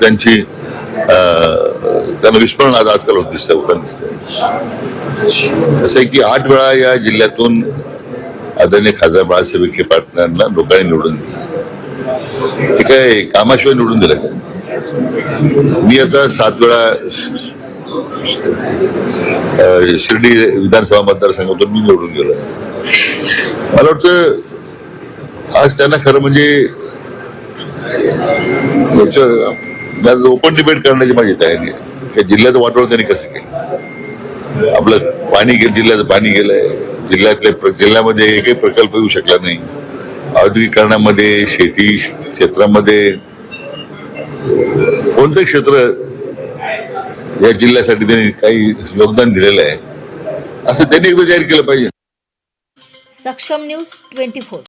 त्यांची त्यांना विस्मरण आज आजकाल होत दिसत होताना दिसतंय. असं आहे की आठ वेळा या जिल्ह्यातून आदरणीय खासदार बाळासाहेब विखे पाटलांना लोकांनी निवडून दिलं. ते काय कामाशिवाय निवडून दिलं का? मी आता सात वेळा शिर्डी विधानसभा मतदारसंघातून मी निवडून गेलो मला वाटतं आज त्यांना खरं म्हणजे ओपन डिबेट करण्याची माझी तयारी आहे त्या जिल्ह्याचं वाटोळ त्यांनी कसं केलं? आपलं पाणी गेलं जिल्ह्याचं पाणी गेलंय. जिल्ह्यातले जिल्ह्यामध्ये एकही प्रकल्प येऊ शकला नाही. औद्योगिकरणामध्ये शेती क्षेत्रामध्ये कोणतं क्षेत्र या जिल्ह्यासाठी त्यांनी काही योगदान दिलेलं आहे असं त्यांनी एकदा जाहीर केलं पाहिजे. सक्षम न्यूज ट्वेंटी फोर.